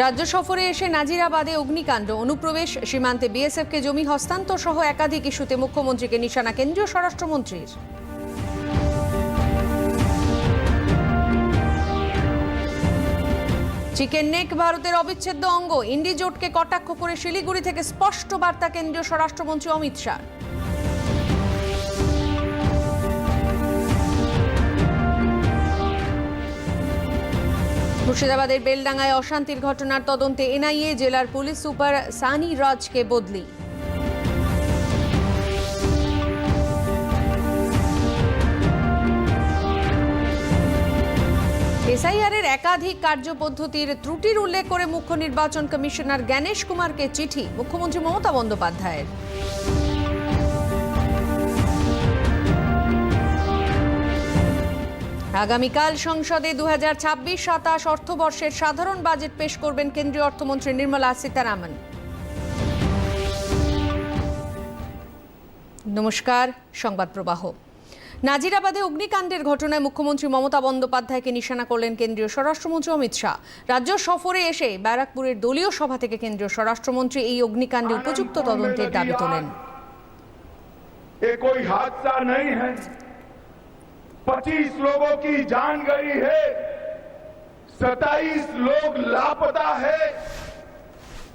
রাজ্য সফরে এসে নাজিরাবাদে অগ্নিকাণ্ড, অনুপ্রবেশ, সীমান্তে বিএসএফকে জমি হস্তান্তর সহ একাধিক ইস্যুতে মুখ্যমন্ত্রীকে নিশানা কেন্দ্রীয় স্বরাষ্ট্রমন্ত্রীর। চিকেন নেক ভারতের অবিচ্ছেদ্য অঙ্গ, ইন্ডিজোটকে কটাক্ষ করে শিলিগুড়ি থেকে স্পষ্ট বার্তা কেন্দ্রীয় স্বরাষ্ট্রমন্ত্রী অমিত শাহ। মুর্শিদাবাদের বেলডাঙ্গায় অশান্তির ঘটনার তদন্তে এনআইএ, জেলার পুলিশ সুপার সানি রাজকে বদলি। এসআইআর এর একাধিক কার্যপদ্ধতির ত্রুটির উল্লেখ করে মুখ্য নির্বাচন কমিশনার জ্ঞানেশ কুমারকে চিঠি, মুখ্যমন্ত্রী মমতা বন্দ্যোপাধ্যায়ের। আগামীকাল সংসদে দু হাজার ছাব্বিশ সাতাশ অর্থবর্ষের সাধারণ বাজেট পেশ করবেন কেন্দ্রীয় অর্থমন্ত্রী নির্মলা সীতারামন। নমস্কার, সংবাদ প্রবাহ। নাজিরাবাদে অগ্নিকাণ্ডের ঘটনায় মুখ্যমন্ত্রী মমতা বন্দ্যোপাধ্যায়কে নিশানা করলেন কেন্দ্রীয় স্বরাষ্ট্রমন্ত্রী অমিত শাহ। রাজ্য সফরে এসে ব্যারাকপুরের দলীয় সভা থেকে কেন্দ্রীয় স্বরাষ্ট্রমন্ত্রী এই অগ্নিকাণ্ডে উপযুক্ত তদন্তের দাবি তোলেন। 25 लोगों की जान गई है। 27 लोग लापता है।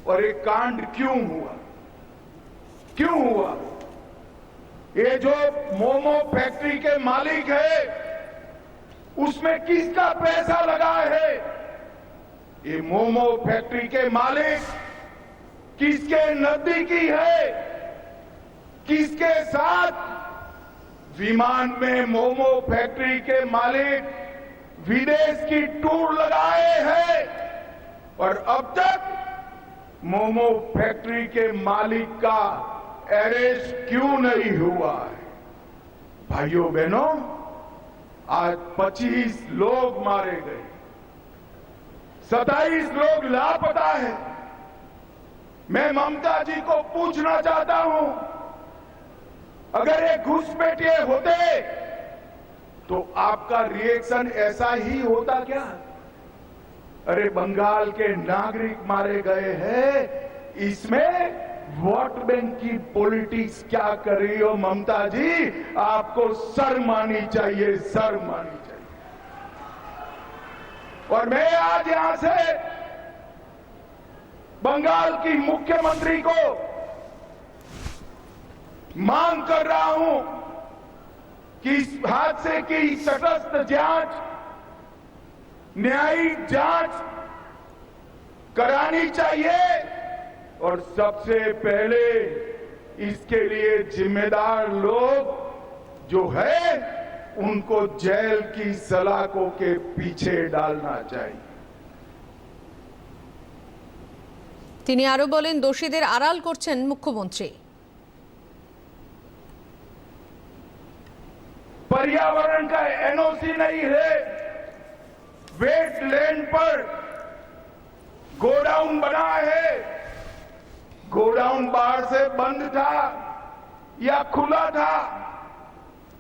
और ये कांड क्यों हुआ? क्यों हुआ? ये जो मोमो फैक्ट्री के मालिक है, उसमें किसका पैसा लगा है? ये मोमो फैक्ट्री के मालिक किसके नजदीकी है? किसके साथ विमान में मोमो फैक्ट्री के मालिक विदेश की टूर लगाए हैं। और अब तक मोमो फैक्ट्री के मालिक का अरेस्ट क्यों नहीं हुआ है? भाइयों, बहनों, आज 25 लोग मारे गए। 27 लोग लापता है। मैं ममता जी को पूछना चाहता हूँ अगर ये घुसपैठिए होते तो आपका रिएक्शन ऐसा ही होता क्या? अरे, बंगाल के नागरिक मारे गए हैं। इसमें वोट बैंक की पॉलिटिक्स क्या कर रही हो, ममता जी? आपको सर मानी चाहिए सर मानी चाहिए। और मैं आज यहाँ से बंगाल की मुख्यमंत्री को मांग कर रहा हूं कि इस हादसे की तटस्थ जांच न्यायिक जांच करानी चाहिए और सबसे पहले इसके लिए जिम्मेदार लोग जो है उनको जेल की सलाखों के पीछे डालना चाहिए তিনি আরো বলেন দোষীদের আড়াল করছেন মুখ্যমন্ত্রী पर्यावरण का एनओसी नहीं है। वेटलैंड पर गोडाउन बना है। गोडाउन बाहर से बंद था या खुला था?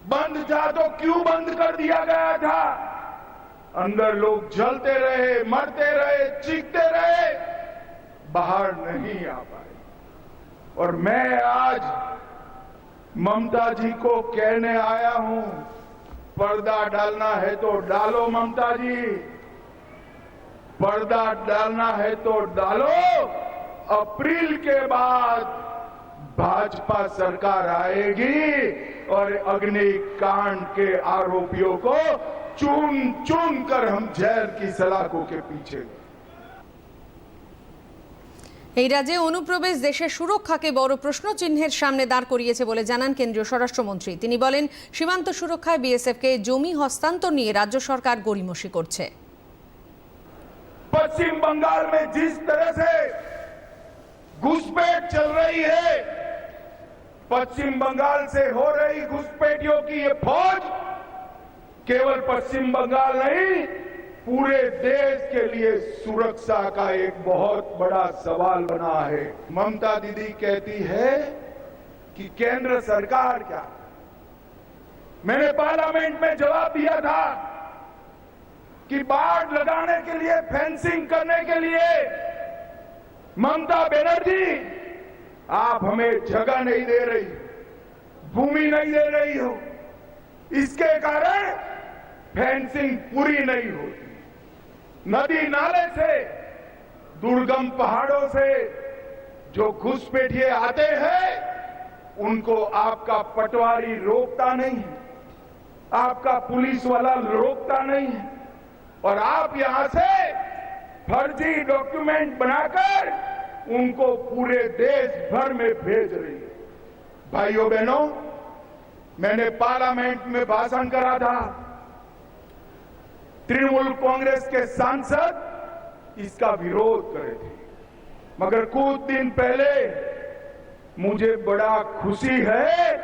बंद था तो क्यों बंद कर दिया गया था? अंदर लोग जलते रहे, मरते रहे, चीखते रहे। बाहर नहीं आ पाए। और मैं आज ममता जी को कहने आया हूँ, पर्दा डालना है तो डालो ममता जी। पर्दा डालना है तो डालो। अप्रैल के बाद भाजपा सरकार आएगी और अग्निकांड के आरोपियों को चुन चुन कर हम जेल की सलाखों के पीछे। এই রাজ্যে অনুপ্রবেশ দেশের সুরক্ষাকে বড় প্রশ্ন চিহ্নের সামনে দাঁড় করিয়েছে বলে জানান কেন্দ্রীয় স্বরাষ্ট্রমন্ত্রী তিনি বলেন সীমান্ত সুরক্ষায় বিএসএফকে জমি হস্তান্তর নিয়ে রাজ্য সরকার গড়িমসি করছে पश्चिम बंगाल में जिस तरह से घुसपैठ चल रही है पश्चिम बंगाल से हो रही घुसपैठियों की ये फौज केवल पश्चिम बंगाल नहीं पूरे देश के लिए सुरक्षा का एक बहुत बड़ा सवाल बना है। ममता दीदी कहती है कि केंद्र सरकार क्या? मैंने पार्लियामेंट में जवाब दिया था कि बाढ़ लगाने के लिए, फेंसिंग करने के लिए ममता बनर्जी, आप हमें जगह नहीं दे रही, भूमि नहीं दे रही हो। इसके कारण फेंसिंग पूरी नहीं होती। नदी नाले से, दुर्गम पहाड़ों से, जो घुसपैठिए आते हैं, उनको आपका पटवारी रोकता नहीं है। आपका पुलिस वाला रोकता नहीं है। और आप यहाँ से फर्जी डॉक्यूमेंट बनाकर उनको पूरे देश भर में भेज रही है। भाइयों बहनों, मैंने पार्लियामेंट में भाषण करा था। तृणमूल कांग्रेस के सांसद इसका विरोध करे थे। मगर कुछ दिन पहले मुझे बड़ा खुशी है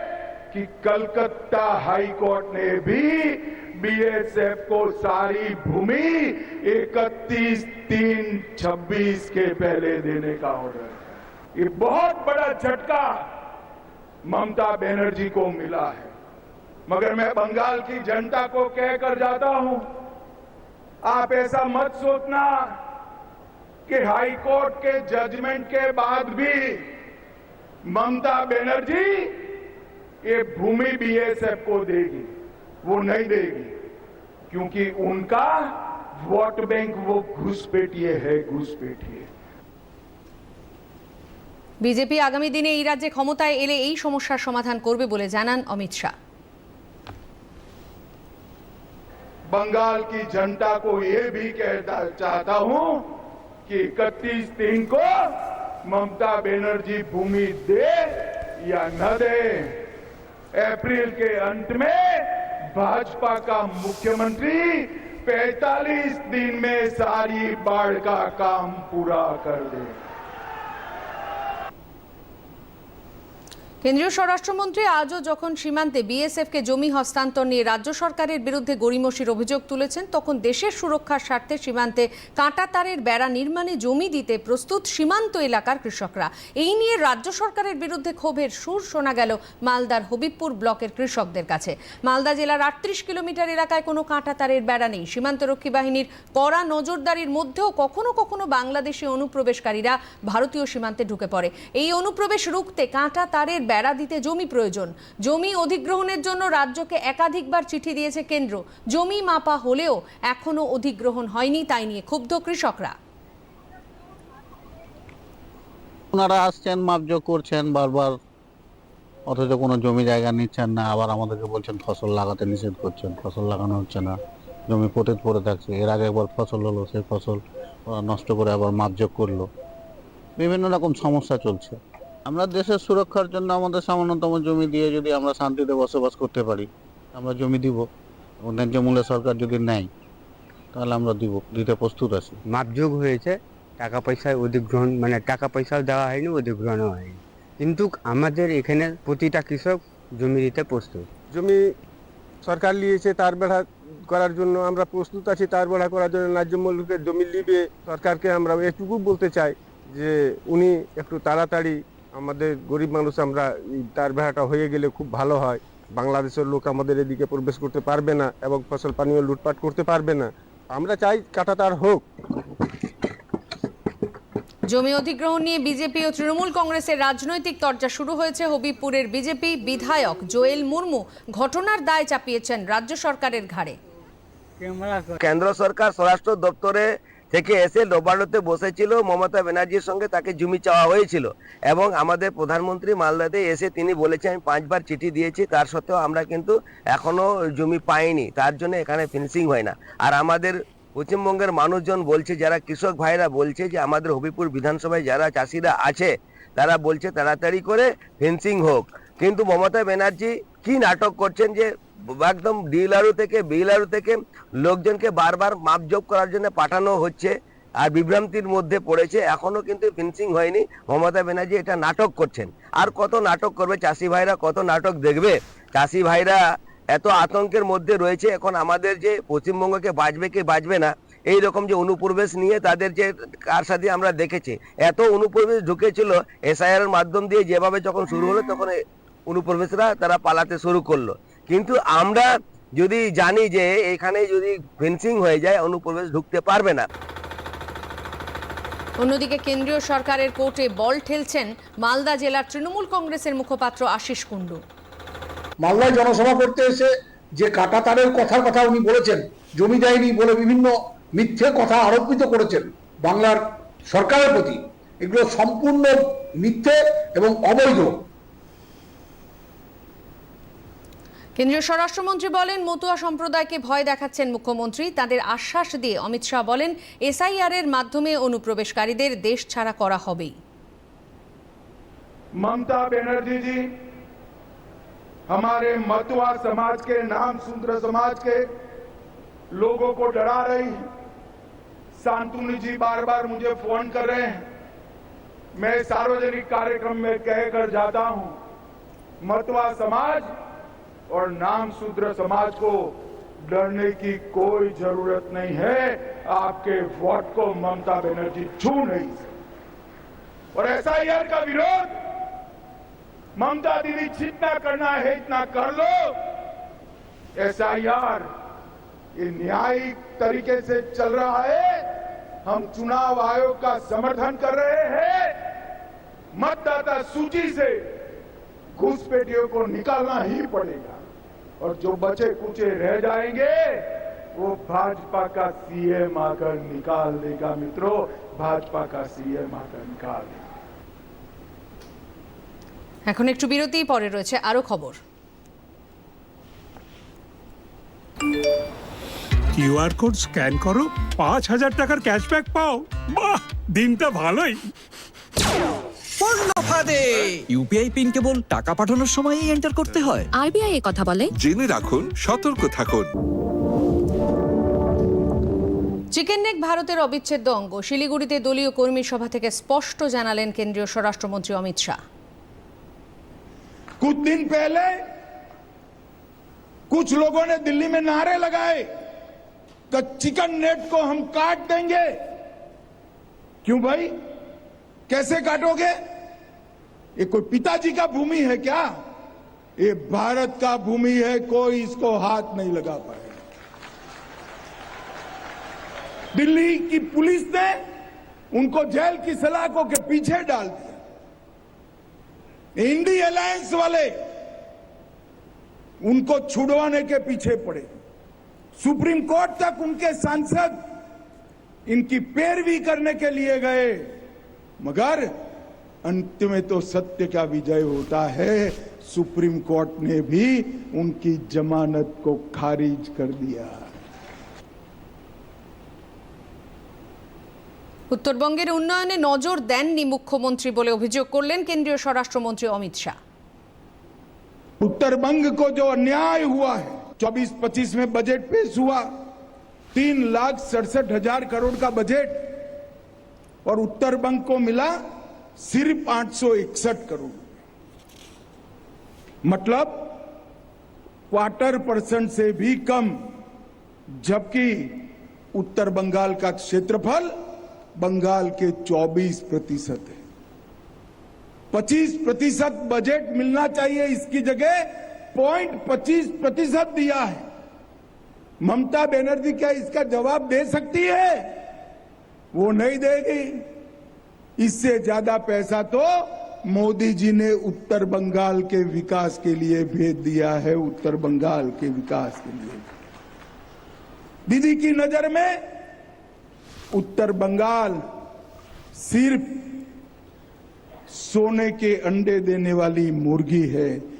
कि कलकत्ता हाई कोर्ट ने भी बीएसएफ को सारी भूमि 31 तीन 26 के पहले देने का ऑर्डर ये बहुत बड़ा झटका ममता बनर्जी को मिला है। मगर मैं बंगाल की जनता को कहकर जाता हूँ आप ऐसा मत सोचना कि हाई कोर्ट के जजमेंट के बाद भी ममता बनर्जी ये भूमि बीएसएफ को देगी वो नहीं देगी क्योंकि उनका वोट बैंक वो घुसपैठिए है घुसपैठिए বিজেপি আগামী দিনে এই রাজ্যে ক্ষমতায় এলে এই সমস্যার সমাধান করবে বলে জানান অমিত শাহ बंगाल की जनता को ये भी कहता चाहता हूँ कि इकतीस तीन को ममता बनर्जी भूमि दे या न दे। अप्रैल के अंत में भाजपा का मुख्यमंत्री 45 दिन में सारी बाढ़ का काम पूरा कर दे। কেন্দ্রীয় স্বরাষ্ট্রমন্ত্রী আজও যখন সীমান্তে বিএসএফকে জমি হস্তান্তর নিয়ে রাজ্য সরকারের বিরুদ্ধে গড়িমসির অভিযোগ তুলেছেন, তখন দেশের সুরক্ষার স্বার্থে সীমান্তে কাঁটা তারের বেড়া নির্মাণে জমি দিতে প্রস্তুত সীমান্ত এলাকার কৃষকরা। এই নিয়ে রাজ্য সরকারের বিরুদ্ধে ক্ষোভের সুর শোনা গেল মালদার হবিবপুর ব্লকের কৃষকদের কাছে। মালদা জেলার আটত্রিশ কিলোমিটার এলাকায় কোনো কাঁটা তারের বেড়া নেই। সীমান্তরক্ষী বাহিনীর কড়া নজরদারির মধ্যেও কখনো কখনো বাংলাদেশি অনুপ্রবেশকারীরা ভারতীয় সীমান্তে ঢুকে পড়ে। এই অনুপ্রবেশ রুখতে কাঁটা তারের বেড়া দিতে জমি প্রয়োজন। জমি অধিগ্রহণের জন্য রাজ্যকে একাধিকবার চিঠি দিয়েছে কেন্দ্র। জমি মাপা হলেও এখনও অধিগ্রহণ হয়নি, তাই নিয়ে ক্ষুব্ধ কৃষকরা। ওনারা আসছেন, মাপজোক করছেন, বারবার অথচ কোনো জমি জায়গা নিচ্ছেন না। আবার আমাদেরকে বলছেন, ফসল লাগাতে নিষেধ করছেন। ফসল লাগানো হচ্ছে না। জমি পতিত পড়ে থাকছে। এর আগে একবার ফসল হলো, সেই ফসল নষ্ট করে আবার মাপজোক করল। বিভিন্ন রকম সমস্যা চলছে। আমরা দেশের সুরক্ষার জন্য আমাদের সামান্যতম জমি দিয়ে যদি আমরা শান্তিতে বসবাস করতে পারি আমরা জমি দিব ন্যায্য মূল্যে সরকার যদি নেয় তাহলে আমরা দিব দিতে প্রস্তুত আছি। মাপযোগ হয়েছে টাকা পয়সায় অধিগ্রহণ মানে টাকা পয়সাও দেওয়া হয়নি অধিগ্রহণও হয়নি। কিন্তু আমাদের এখানে প্রতিটা কৃষক জমি দিতে প্রস্তুত। জমি সরকার নিয়েছে তার বেড়া করার জন্য আমরা প্রস্তুত আছি তার বেড়া করার জন্য ন্যায্য মূল্যকে জমি নিবে। সরকারকে আমরা এটুকু বলতে চাই যে উনি একটু তাড়াতাড়ি আমাদের গরিব মানুষ আমরা তার বেড়াটা হয়ে গেলে খুব ভালো হয়। বাংলাদেশের লোক আমাদের এদিকে প্রবেশ করতে পারবে না এবং ফসল পানীয় লুটপাট করতে পারবে না। আমরা চাই কাটা তার হোক। জমি অধিগ্রহণ নিয়ে বিজেপি ও তৃণমূল কংগ্রেসের রাজনৈতিক চর্চা শুরু হয়েছে হবিবপুরের বিজেপি বিধায়ক জোয়েল মুর্মু। ঘটনার দায় চাপিয়েছেন রাজ্য সরকারের ঘাড়ে। কেন্দ্র সরকার স্বরাষ্ট্র দপ্তরে থেকে এসে নবান্নতে বসেছিল মমতা ব্যানার্জির সঙ্গে, তাকে জমি চাওয়া হয়েছিল। এবং আমাদের প্রধানমন্ত্রী মালদাতে এসে তিনি বলেছেন, আমি পাঁচবার চিঠি দিয়েছি, তার সত্ত্বেও আমরা কিন্তু এখনও জমি পাইনি। তার জন্য এখানে ফিনিশিং হয় না। আর আমাদের পশ্চিমবঙ্গের মানুষজন বলছে, যারা কৃষক ভাইরা বলছে যে, আমাদের হবিপুর বিধানসভায় যারা চাষিরা আছে, তারা বলছে তাড়াতাড়ি করে ফেন্সিং হোক। কিন্তু মমতা ব্যানার্জি কি নাটক করছেন যে একদম ডিলারু থেকে বিলারু থেকে লোকজনকে বারবার মাপজোপ করার জন্য পাঠানো হচ্ছে আর বিভ্রান্তির মধ্যে পড়েছে। এখনও কিন্তু ফিনিশিং হয়নি। মমতা ব্যানার্জি এটা নাটক করছেন। আর কত নাটক করবে চাষি ভাইরা, কত নাটক দেখবে? চাষি ভাইরা এত আতঙ্কের মধ্যে রয়েছে। এখন আমাদের যে পশ্চিমবঙ্গকে বাঁচবে কি বাঁচবে না, এই রকম যে অনুপ্রবেশ নিয়ে তাদের যে কার সাথে আমরা দেখেছি, এত অনুপ্রবেশ ঢুকেছিল এসআইআর মাধ্যম দিয়ে, যেভাবে যখন শুরু হলো তখন অনুপ্রবেশরা তারা পালাতে শুরু করল। কিন্তু আমরা যদি জানি যে এখানে যদি ফেন্সিং হয়ে যায় অনুপ্রবেশ ঢুকতে পারবে না। অন্যদিকে কেন্দ্রীয় সরকারের কোর্টে বল ঠেলছেন মালদা জেলার তৃণমূল কংগ্রেসের মুখপাত্র আশিস কুণ্ডু। মালদায় জনসভা করতে এসে যে কাটাতারের কথার কথা উনি বলেছেন জমি দেয়নি বলে বিভিন্ন মিথ্যে কথা আরোপিত করেছেন বাংলার সরকারের প্রতি এগুলো সম্পূর্ণ মিথ্যে এবং অবৈধ। কেন্দ্রীয় স্বরাষ্ট্রমন্ত্রী বলেন মতুয়া সম্প্রদায়কে ভয় দেখাচ্ছেন মুখ্যমন্ত্রী তাদের আশ্বাস দিয়ে অমিত শাহ বলেন এসআইআর এর মাধ্যমে অনুপ্রবেশকারীদের দেশ ছাড়া করা হবেই ममता बनर्जी जी हमारे मतुआ समाज के नाम सुंदर समाज के लोगों को डरा रही हैं शांतनु जी बार बार मुझे फोन कर रहे हैं मैं सार्वजनिक कार्यक्रम में कहकर जाता हूं मतुआ समाज और नाम शूद्र समाज को डरने की कोई ज़रूरत नहीं है। आपके वोट को ममता बनर्जी छू नहीं और एसआईआर का विरोध। ममता दीदी, जितना करना है, इतना कर लो। एसआईआर ये न्यायिक तरीके से चल रहा है। हम चुनाव आयोग का समर्थन कर रहे हैं। मतदाता सूची से घुसपैठियों को निकालना ही पड़ेगा और जो बचे कुचे रह जाएंगे वो भाजपा का सीएम आकर निकाल देगा मित्रों भाजपा का सीएम आकर निकाल देगा এখন একটু বিরতি পরে রয়েছে আরও খবর কিউআর কোড স্ক্যান করো পাঁচ হাজার টাকার ক্যাশব্যাক পাও বাহ দিনটা ভালোই পড়ল ফাঁদে ইউপিআই পিন কেবল টাকা পাঠানোর সময়ই এন্টার করতে হয় আরবিআই কথা বলে জেনে রাখুন সতর্ক থাকুন চিকেন নেক ভারতের অবিচ্ছেদ্য অঙ্গ শিলিগুড়িতে দলীয় কর্মী সভা থেকে স্পষ্ট জানালেন কেন্দ্রীয় স্বরাষ্ট্রমন্ত্রী অমিত শাহ कुछ दिन पहले कुछ लोगों ने दिल्ली में नारे लगाए कि चिकन नेट को हम काट देंगे क्यों भाई कैसे काटोगे ये कोई पिताजी का भूमि है क्या? ये भारत का भूमि है, कोई इसको हाथ नहीं लगा पाएगा दिल्ली की पुलिस ने उनको जेल की सलाखों के पीछे डाल दिया। इंडी अलायंस वाले उनको छुड़वाने के पीछे पड़े। सुप्रीम कोर्ट तक उनके सांसद इनकी पैरवी करने के लिए गए, मगर अंत में तो सत्य का विजय होता है सुप्रीम कोर्ट ने भी उनकी जमानत को खारिज कर दिया উত্তরবঙ্গের উন্নয়নে নজর দেননি মুখ্যমন্ত্রী বলে অভিযোগ করলেন কেন্দ্রীয় স্বরাষ্ট্রমন্ত্রী অমিত শাহ उत्तर बंग को जो अन्याय हुआ है 24-25 में बजट पेश हुआ तीन लाख सड़सठ हजार करोड़ का बजट और उत्तर बंग को मिला सिर्फ़ आठ सौ इकसठ करोड़। मतलब क्वार्टर परसेंट से भी कम, जबकि उत्तर बंगाल का क्षेत्रफल बंगाल के 24 प्रतिशत है। 25 प्रतिशत बजट मिलना चाहिए, इसकी जगह पॉइंट 25 प्रतिशत दिया है। ममता बनर्जी क्या इसका जवाब दे सकती है? वो नहीं देगी। इससे ज़्यादा पैसा तो मोदी जी ने उत्तर बंगाल के विकास के लिए भेज दिया है, उत्तर बंगाल के विकास के लिए। दीदी की नज़र में उत्तर बंगाल सिर्फ़ सोने के अंडे देने वाली मुर्गी है।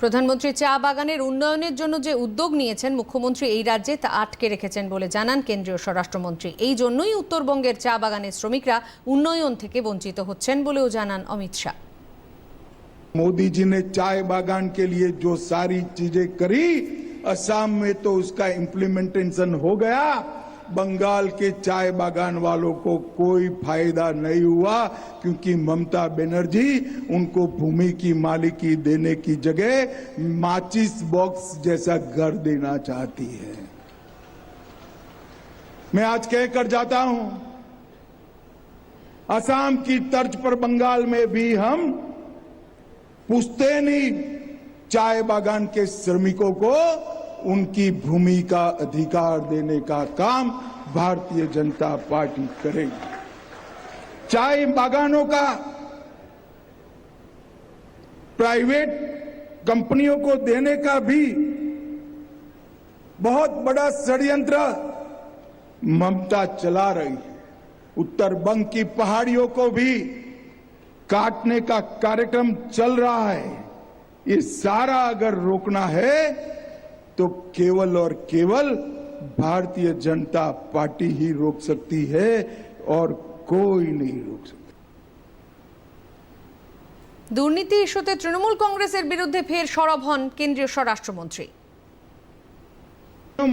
প্রধানমন্ত্রী চা বাগানের উন্নয়নের জন্য যে উদ্যোগ নিয়েছেন মুখ্যমন্ত্রী এই রাজ্যে তা আটকে রেখেছেন বলে জানান কেন্দ্রীয় স্বরাষ্ট্রমন্ত্রী এই জন্যই উত্তরবঙ্গের চা বাগানের শ্রমিকরা উন্নয়ন থেকে বঞ্চিত হচ্ছেন বলেও জানান অমিত শাহ मोदी जी ने चाय बागान के लिए जो सारी चीजें करी असम में तो उसका इम्प्लीमेंटेशन हो गया बंगाल के चाय बागान वालों को कोई फ़ायदा नहीं हुआ, क्योंकि ममता बनर्जी उनको भूमि की मालिकी देने की जगह माचिस बॉक्स जैसा घर देना चाहती है। मैं आज कहकर जाता हूँ, असम की तर्ज पर बंगाल में भी हम पुश्तैनी चाय बागान के श्रमिकों को उनकी भूमि का अधिकार देने का काम भारतीय जनता पार्टी करेगी। चाय बागानों का प्राइवेट कंपनियों को देने का भी बहुत बड़ा षड्यंत्र ममता चला रही है। उत्तर बंग की पहाड़ियों को भी काटने का कार्यक्रम चल रहा है। ये सारा अगर रोकना है तो केवल और केवल भारतीय जनता पार्टी ही रोक सकती है और कोई नहीं रोक सकता দুর্নীতি ইস্যুতে তৃণমূল কংগ্রেসের বিরুদ্ধে ফের সরব হন কেন্দ্রীয় স্বরাষ্ট্রমন্ত্রী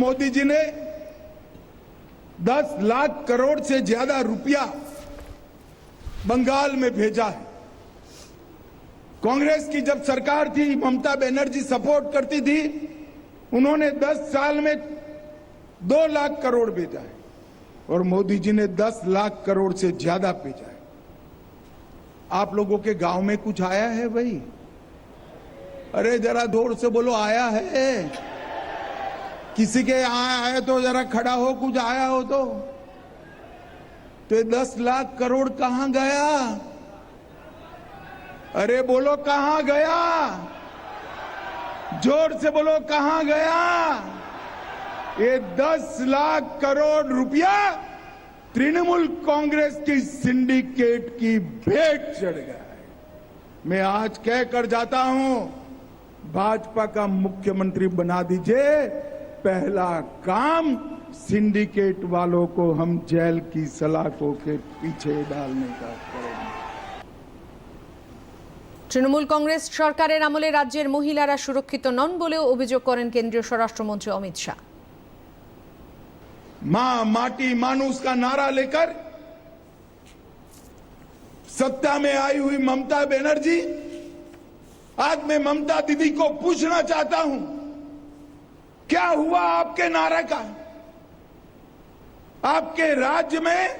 मोदी जी ने 10 लाख करोड़ से ज्यादा रुपया बंगाल में भेजा है कांग्रेस की जब सरकार थी ममता बनर्जी सपोर्ट करती थी उन्होंने 10 साल में 2 लाख करोड़ भेजा है और मोदी जी ने 10 लाख करोड़ से ज़्यादा भेजा है। आप लोगों के गाँव में कुछ आया है भाई? अरे जरा ज़ोर से बोलो, आया है। किसी के यहाँ आए तो जरा खड़ा हो, कुछ आया हो तो। तो दस लाख करोड़ कहाँ गया? अरे बोलो, कहाँ गया? ज़ोर से बोलो, कहाँ गया? ये दस लाख करोड़ रुपया तृणमूल कांग्रेस की सिंडिकेट की भेंट चढ़ गया है। मैं आज कह कर जाता हूँ, भाजपा का मुख्यमंत्री बना दीजिए। पहला काम सिंडिकेट वालों को हम जेल की सलाखों के पीछे डालने का তৃণমূল কংগ্রেস সরকারের আমলে রাজ্যের মহিলারা সুরক্ষিত নন বলেও অভিযোগ করেন কেন্দ্রীয় স্বরাষ্ট্রমন্ত্রী অমিত শাহ मां माटी मानुस का नारा लेकर सत्ता में आई हुई ममता बनर्जी आज मैं ममता दीदी को पूछना चाहता हूं क्या हुआ आपके नारे का आपके राज्य में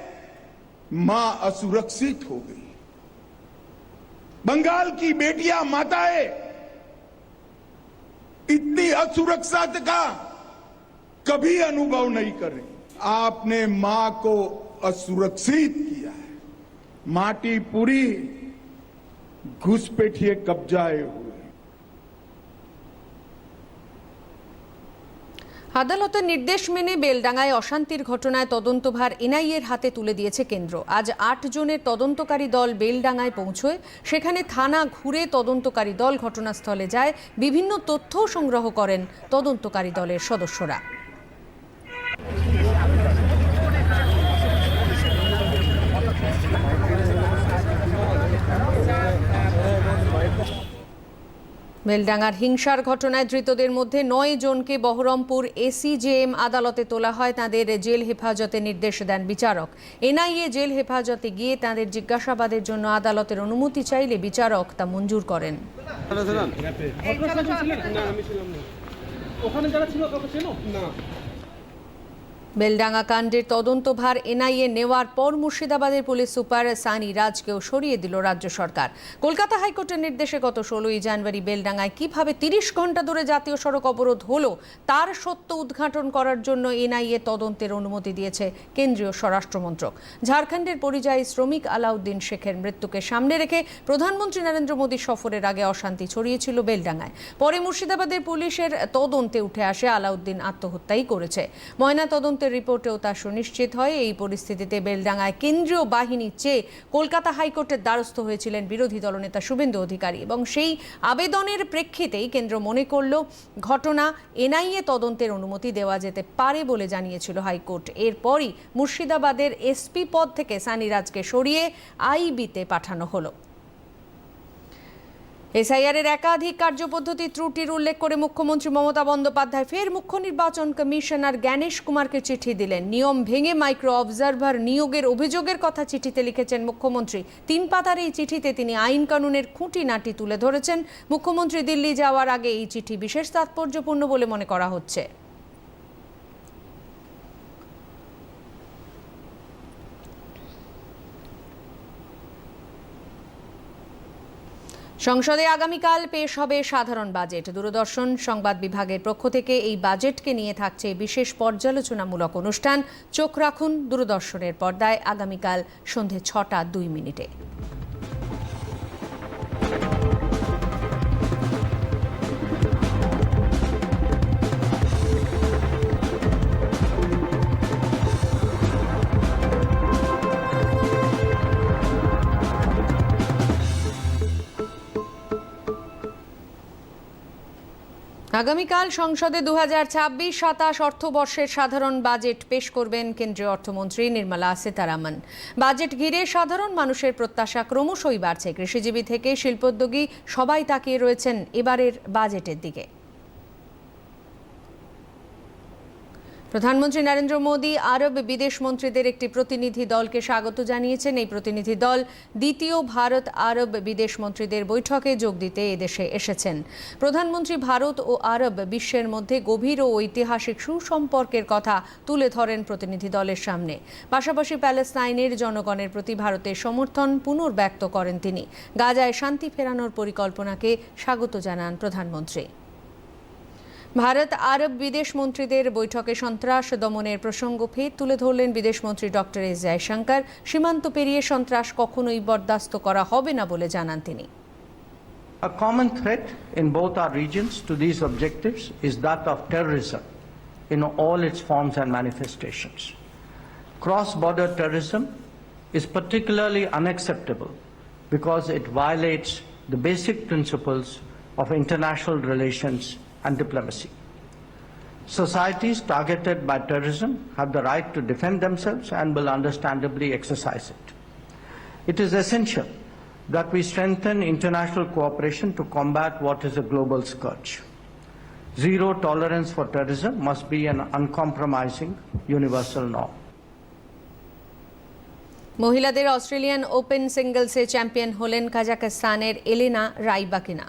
मां असुरक्षित हो गई बंगाल की बेटियाँ माताएँ, इतनी असुरक्षा का कभी अनुभव नहीं कर आपने माँ को असुरक्षित किया है। माटी पूरी घुसपैठिए कब्जाए हुए। আদালতের নির্দেশ মেনে বেলডাঙ্গায় অশান্তির ঘটনায় তদন্তভার এনআইএর হাতে তুলে দিয়েছে কেন্দ্র। আজ আট জনের তদন্তকারী দল বেলডাঙ্গায় পৌঁছয়। সেখানে থানা ঘুরে তদন্তকারী দল ঘটনাস্থলে যায়। বিভিন্ন তথ্য সংগ্রহ করেন তদন্তকারী দলের সদস্যরা। বেলডাঙ্গার হিংসার ঘটনায় ধৃতদের মধ্যে নয় জনকে বহরমপুর এসিজেএম আদালতে তোলা হয়। তাদের জেল হেফাজতে নির্দেশ দেন বিচারক। এনআইএ জেল হেফাজতে গিয়ে তাদের জিজ্ঞাসাবাদের জন্য আদালতের অনুমতি চাইলে বিচারক তা মঞ্জুর করেন। বেলডাঙ্গা কাণ্ডের তদন্তভার এনআইএ নেওয়ার পর মুর্শিদাবাদের পুলিশ সুপার সানি রাজকেও সরিয়ে দিল রাজ্য সরকার। কলকাতা হাইকোর্টের নির্দেশে গত ষোলোই জানুয়ারি বেলডাঙ্গায় কীভাবে তিরিশ ঘণ্টা ধরে জাতীয় সড়ক অবরোধ হলো, তার সত্য উদ্ঘাটন করার জন্য এনআইএ তদন্তের অনুমতি দিয়েছে কেন্দ্রীয় স্বরাষ্ট্রমন্ত্রক ঝাড়খণ্ডের পরিযায়ী শ্রমিক আলাউদ্দিন শেখের মৃত্যুকে সামনে রেখে প্রধানমন্ত্রী নরেন্দ্র মোদী সফরের আগে অশান্তি ছড়িয়েছিল বেলডাঙ্গায়। পরে মুর্শিদাবাদের পুলিশের তদন্তে উঠে আসে আলাউদ্দিন আত্মহত্যাই করেছে। ময়না তদন্তের রিপোর্টেও তা সুনিশ্চিত হয়। এই পরিস্থিতিতে বেলডাঙ্গায় কেন্দ্রীয় বাহিনী চেয়ে কলকাতা হাইকোর্টের দ্বারস্থ হয়েছিলেন বিরোধী দলনেতা শুভেন্দু অধিকারী এবং সেই আবেদনের প্রেক্ষিতেই কেন্দ্র মনে করল, ঘটনা এনআইএ তদন্তের অনুমতি দেওয়া যেতে পারে বলে জানিয়েছিল হাইকোর্ট। এরপরই মুর্শিদাবাদের এসপি পদ থেকে সানিরাজকে সরিয়ে আইবিতে পাঠানো হলো। এসআইআর এর একাধিক কার্যপদ্ধতি ত্রুটির উল্লেখ করে মুখ্যমন্ত্রী মমতা বন্দ্যোপাধ্যায় ফের মুখ্য নির্বাচন কমিশনার জ্ঞানেশ কুমারকে চিঠি দিলেন। নিয়ম ভেঙে মাইক্রো অবজারভার নিয়োগের অভিযোগের কথা চিঠিতে লিখেছেন মুখ্যমন্ত্রী। তিন পাতার এই চিঠিতে তিনি আইন কানুনের খুঁটিনাটি তুলে ধরেছেন। মুখ্যমন্ত্রী দিল্লি যাওয়ার আগে এই চিঠি বিশেষ তাৎপর্যপূর্ণ বলে মনে করা হচ্ছে। সংসদে আগামীকাল পেশ হবে সাধারণ বাজেট। দূরদর্শন সংবাদ বিভাগের পক্ষ থেকে এই বাজেটকে নিয়ে থাকছে বিশেষ পর্যালোচনামূলক অনুষ্ঠান। চোখ রাখুন দূরদর্শনের পর্দায় আগামীকাল সন্ধে ছটা দুই মিনিটে। আগামীকাল সংসদে দু হাজার ছাব্বিশ সাতাশ অর্থবর্ষের সাধারণ বাজেট পেশ করবেন কেন্দ্রীয় অর্থমন্ত্রী নির্মলা সীতারামন। বাজেট ঘিরে সাধারণ মানুষের প্রত্যাশা ক্রমশই বাড়ছে। কৃষিজীবী থেকে শিল্পোদ্যোগী সবাই তাকিয়ে রয়েছেন এবারের বাজেটের দিকে। প্রধানমন্ত্রী নরেন্দ্র মোদী আরব বিদেশ মন্ত্রীদের একটি প্রতিনিধি দলকে স্বাগত জানিয়েছেন। এই প্রতিনিধি দল দ্বিতীয় ভারত আরব বিদেশ মন্ত্রীদের বৈঠকে যোগ দিতে এদেশে এসেছেন। প্রধানমন্ত্রী ভারত ও আরব বিশ্বের মধ্যে গভীর ও ঐতিহাসিক সুসম্পর্কের কথা তুলে ধরেন প্রতিনিধি দলের সামনে। পাশাপাশি প্যালেস্তাইনের জনগণের প্রতি ভারতের সমর্থন পুনর্ব্যক্ত করেন তিনি। গাজায় শান্তি ফেরানোর পরিকল্পনাকে স্বাগত জানান প্রধানমন্ত্রী। ভারত আরব বিদেশ মন্ত্রীদের বৈঠকে সন্ত্রাস দমনের প্রসঙ্গ ফের তুলে ধরলেন বিদেশমন্ত্রী ডক্টর এস জয়শঙ্কর সীমান্ত পেরিয়ে সন্ত্রাস কখনোই বরদাস্ত করা হবে না বলে জানান তিনি A common threat in both our regions to these objectives is that of terrorism in all its forms and manifestations. Cross border terrorism is particularly unacceptable because it violates the basic principles of international relations and diplomacy. Societies targeted by terrorism have the right to defend themselves and will understandably exercise it. It is essential that we strengthen international cooperation to combat what is a global scourge. Zero tolerance for terrorism must be an uncompromising universal norm. মহিলাদের Australian open সিঙ্গলসে champion হলেন কাজাকিস্তানের Elena Rybakina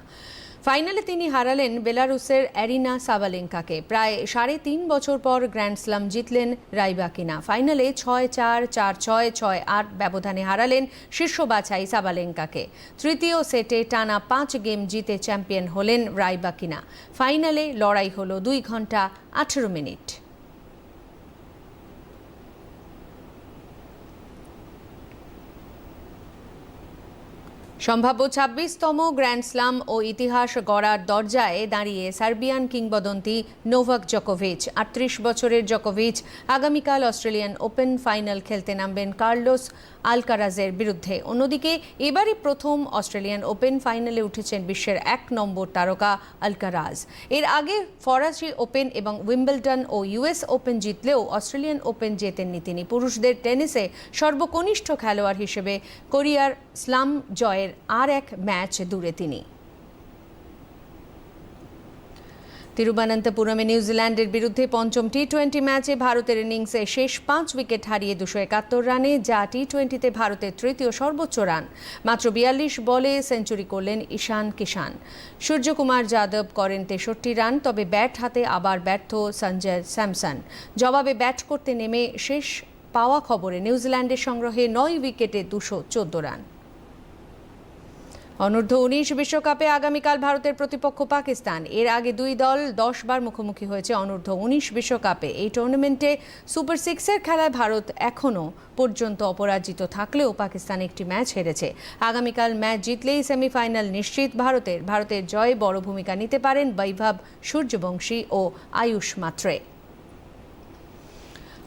ফাইনালে তিনি হারালেন বেলারুসের arena সাবালেঙ্কাকে প্রায় সাড়ে তিন বছর পর গ্র্যান্ড স্লাম জিতলেন রাইবাকিনা। ফাইনালে ছয় চার চার ছয় ছয় আট ব্যবধানে হারালেন শীর্ষ বাছাই সাবালেঙ্কাকে তৃতীয় সেটে টানা পাঁচ গেম জিতে চ্যাম্পিয়ন হলেন রাইবাকিনা। ফাইনালে লড়াই হল দুই ঘণ্টা আঠেরো মিনিট। সম্ভাব্য ছাব্বিশতম গ্র্যান্ড স্লাম ও ইতিহাস গড়ার দরজায় দাঁড়িয়ে সার্বিয়ান কিংবদন্তি নোভাক জকোভিচ, আটত্রিশ বছরের জকোভিচ, আগামীকাল অস্ট্রেলিয়ান ওপেন ফাইনাল খেলতে নামবেন কার্লোস আলকারাজের বিরুদ্ধে। অন্যদিকে, এবারই প্রথম অস্ট্রেলিয়ান ওপেন ফাইনালে উঠেছেন বিশ্বের এক নম্বর তারকা আলকারাজ। এর আগে ফরাসি ওপেন এবং উইম্বলটন ও ইউএস ওপেন জিতলেও অস্ট্রেলিয়ান ওপেন জেতেননি তিনি। পুরুষদের টেনিসে সর্বকনিষ্ঠ খেলোয়াড় হিসেবে কোরিয়ার স্লাম জয়ের আর এক ম্যাচ দূরে তিনি। তিরুবনন্তপুরমে নিউজিল্যান্ডের বিরুদ্ধে পঞ্চম টি টোয়েন্টি ম্যাচে ভারতের ইনিংসে শেষ পাঁচ উইকেট হারিয়ে দুশো একাত্তর রানে যা টি টোয়েন্টিতে ভারতের তৃতীয় সর্বোচ্চ রান। মাত্র বিয়াল্লিশ বলে সেঞ্চুরি করলেন ঈশান কিষান। সূর্যকুমার যাদব করেন তেষট্টি রান, তবে ব্যাট হাতে আবার ব্যর্থ সঞ্জয় স্যামসন। জবাবে ব্যাট করতে নেমে শেষ পাওয়া খবরে নিউজিল্যান্ডের সংগ্রহে নয় উইকেটে দুশো চোদ্দ রান। অনূর্ধ্ব উনিশ বিশ্বকাপে আগামীকাল ভারতের প্রতিপক্ষ পাকিস্তান। এর আগে দুই দল দশ বার মুখোমুখি হয়েছে অনূর্ধ্ব উনিশ বিশ্বকাপে। এই টুর্নামেন্টে সুপার সিক্সের খেলায় ভারত এখনও পর্যন্ত অপরাজিত থাকলেও পাকিস্তান একটি ম্যাচ হেরেছে। আগামীকাল ম্যাচ জিতলেই সেমিফাইনাল নিশ্চিত ভারতের। ভারতের জয়ে বড় ভূমিকা নিতে পারেন বৈভব সূর্যবংশী ও আয়ুষ মাত্রে।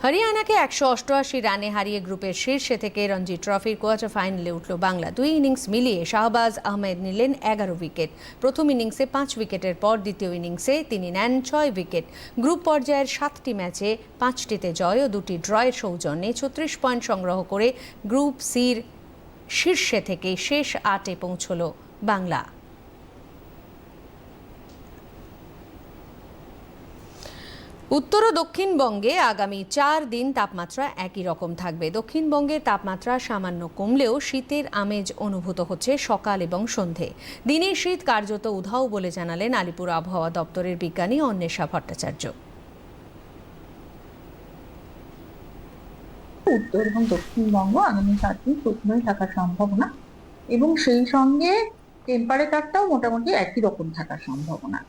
হরিয়ানাকে একশো অষ্টআশি রানে হারিয়ে গ্রুপের শীর্ষে থেকে রঞ্জি ট্রফির কোয়ার্টার ফাইনালে উঠল বাংলা। দুই ইনিংস মিলিয়ে শাহবাজ আহমেদ নিলেন এগারো উইকেট। প্রথম ইনিংসে পাঁচ উইকেটের পর দ্বিতীয় ইনিংসে তিনি নেন ছয় উইকেট। গ্রুপ পর্যায়ের সাতটি ম্যাচে পাঁচটিতে জয় ও দুটি ড্রয়ের সৌজন্যে ছত্রিশ পয়েন্ট সংগ্রহ করে গ্রুপ সির শীর্ষে থেকে শেষ আটে পৌঁছল বাংলা। উত্তর ও দক্ষিণবঙ্গে আগামী চার দিন তাপমাত্রা একই রকম থাকবে। দক্ষিণবঙ্গের তাপমাত্রা সামান্য কমলেও শীতের আমেজ অনুভূত হচ্ছে সকাল এবং সন্ধে। দিনের শীত কার্যত উধাও বলে জানালেন আলিপুর আবহাওয়া দপ্তরের বিজ্ঞানী অন্বেষা ভট্টাচার্য। উত্তর এবং দক্ষিণবঙ্গ আগামী সাত দিন শুকনোই থাকার সম্ভাবনা এবং সেই সঙ্গে টেম্পারেচারটাও মোটামুটি একই রকম থাকার সম্ভাবনা।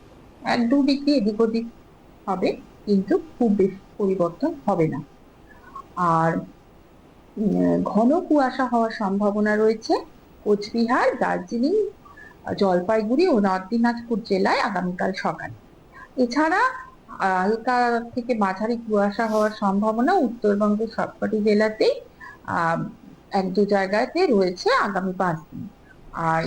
এক দু ডিগ্রি এদিক ওদিক হবে। কিন্তু খুব বেশি পরিবর্তন হবে না। আর ঘন কুয়াশা হওয়ার সম্ভাবনা রয়েছে কোচবিহার, দার্জিলিং, জলপাইগুড়ি ও নর্থ দিনাজপুর জেলায় আগামীকাল সকালে। এছাড়া হালকা থেকে মাঝারি কুয়াশা হওয়ার সম্ভাবনা উত্তরবঙ্গের সবকটি জেলাতেই এক দু জায়গাতে রয়েছে আগামী পাঁচ দিন। আর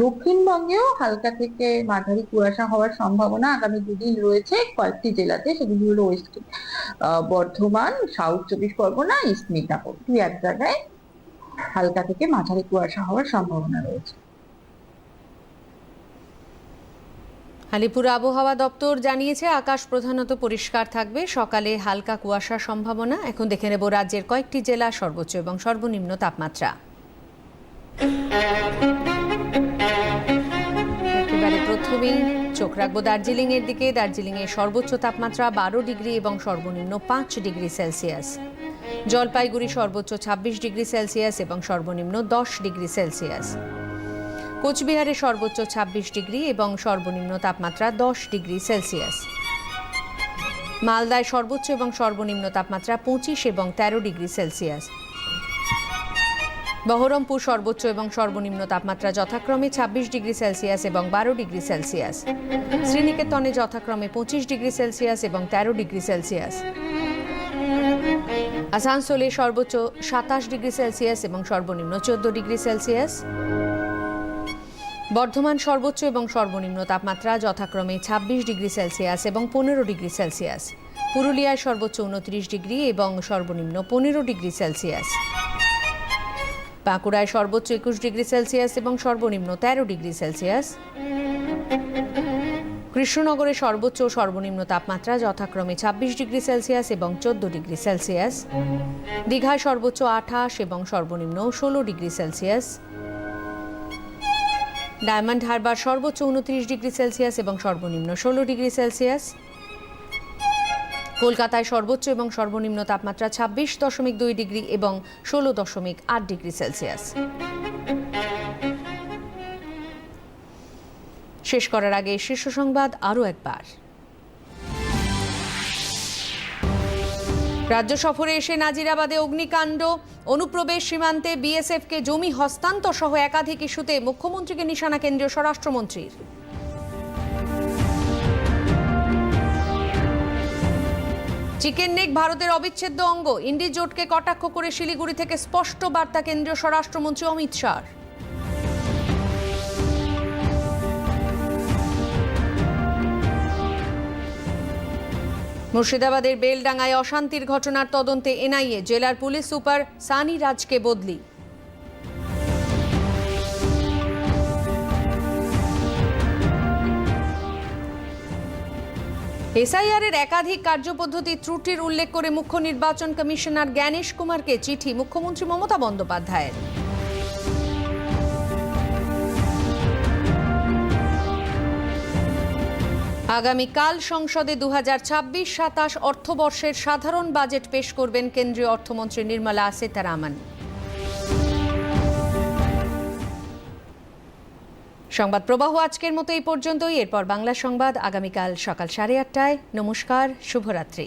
দক্ষিণবঙ্গেও হালকা থেকে মাঝারি কুয়াশা হওয়ার সম্ভাবনা আগামী দুদিন রয়েছে। কয়েকটি জেলাতে সেগুলি হলো ওয়েস্ট বর্ধমান সাউথ চব্বিশ পরগনা ইস্ট মিদনাপুর। দুই এক জায়গায় হালকা থেকে মাঝারি কুয়াশা হওয়ার সম্ভাবনা রয়েছে। আলিপুর আবহাওয়া দপ্তর জানিয়েছে, আকাশ প্রধানত পরিষ্কার থাকবে। সকালে হালকা কুয়াশার সম্ভাবনা। এখন দেখে নেব রাজ্যের কয়েকটি জেলা সর্বোচ্চ এবং সর্বনিম্ন তাপমাত্রা। প্রথমেই চোখ রাখব দার্জিলিং এর দিকে। দার্জিলিং এর সর্বোচ্চ তাপমাত্রা বারো ডিগ্রি এবং সর্বনিম্ন পাঁচ ডিগ্রি সেলসিয়াস। জলপাইগুড়ি সর্বোচ্চ ছাব্বিশ ডিগ্রি সেলসিয়াস এবং সর্বনিম্ন দশ ডিগ্রি সেলসিয়াস। কোচবিহারে সর্বোচ্চ ছাব্বিশ ডিগ্রি এবং সর্বনিম্ন তাপমাত্রা দশ ডিগ্রি সেলসিয়াস। মালদায় সর্বোচ্চ এবং সর্বনিম্ন তাপমাত্রা পঁচিশ এবং তেরো ডিগ্রি সেলসিয়াস। বহরমপুর সর্বোচ্চ এবং সর্বনিম্ন তাপমাত্রা যথাক্রমে ছাব্বিশ ডিগ্রি সেলসিয়াস এবং বারো ডিগ্রি সেলসিয়াস। শ্রীনিকেতনে যথাক্রমে পঁচিশ ডিগ্রি সেলসিয়াস এবং তেরো ডিগ্রি সেলসিয়াস। আসানসোলে সর্বোচ্চ সাতাশ ডিগ্রি সেলসিয়াস এবং সর্বনিম্ন চোদ্দ ডিগ্রি সেলসিয়াস। বর্ধমান সর্বোচ্চ এবং সর্বনিম্ন তাপমাত্রা যথাক্রমে ছাব্বিশ ডিগ্রি সেলসিয়াস এবং পনেরো ডিগ্রি সেলসিয়াস। পুরুলিয়ায় সর্বোচ্চ উনত্রিশ ডিগ্রি এবং সর্বনিম্ন পনেরো ডিগ্রি সেলসিয়াস। বাঁকুড়ায় সর্বোচ্চ একুশ ডিগ্রি সেলসিয়াস এবং সর্বনিম্ন তেরো ডিগ্রি সেলসিয়াস। কৃষ্ণনগরে সর্বোচ্চ ও সর্বনিম্ন তাপমাত্রা যথাক্রমে ছাব্বিশ ডিগ্রি সেলসিয়াস এবং চোদ্দ ডিগ্রি সেলসিয়াস। দীঘায় সর্বোচ্চ আঠাশ এবং সর্বনিম্ন ষোলো ডিগ্রি সেলসিয়াস। ডায়মন্ড হারবার সর্বোচ্চ উনত্রিশ ডিগ্রি সেলসিয়াস এবং সর্বনিম্ন ষোলো ডিগ্রি সেলসিয়াস। কলকাতায় সর্বোচ্চ এবং সর্বনিম্ন তাপমাত্রা ছাব্বিশ দশমিক দুই ডিগ্রি এবং ষোলো দশমিক আট ডিগ্রি সেলসিয়াস। শেষ করার আগে শীর্ষ সংবাদ আরও একবার। রাজ্য সফরে এসে নাজিরাবাদে অগ্নিকাণ্ড, অনুপ্রবেশ সীমান্তে বিএসএফকে জমি হস্তান্তর সহ একাধিক ইস্যুতে মুখ্যমন্ত্রীকে নিশানা কেন্দ্রীয় স্বরাষ্ট্রমন্ত্রীর। চিকেন নেক ভারতের অবিচ্ছেদ্য অঙ্গ। ইন্ডি জোটকে কটাক্ষ করে শিলিগুড়ি থেকে স্পষ্ট বার্তা কেন্দ্রীয় স্বরাষ্ট্রমন্ত্রী অমিত শাহ। মুর্শিদাবাদের বেলডাঙ্গায় অশান্তির ঘটনার তদন্তে এনআইএ, জেলার পুলিশ সুপার সানি রাজকে বদলি। এসআইআর এর একাধিক কার্যপদ্ধতি ত্রুটির উল্লেখ করে মুখ্য নির্বাচন কমিশনার জ্ঞানেশ কুমারকে চিঠি মুখ্যমন্ত্রী মমতা বন্দ্যোপাধ্যায়ের। আগামীকাল সংসদে দু হাজার ছাব্বিশ সাতাশ অর্থবর্ষের সাধারণ বাজেট পেশ করবেন কেন্দ্রীয় অর্থমন্ত্রী নির্মলা সীতারামন। সংবাদ প্রবাহ আজকের মতো এই পর্যন্তই। এরপর বাংলা সংবাদ আগামীকাল সকাল সাড়ে আটটায়। নমস্কার, শুভরাত্রি।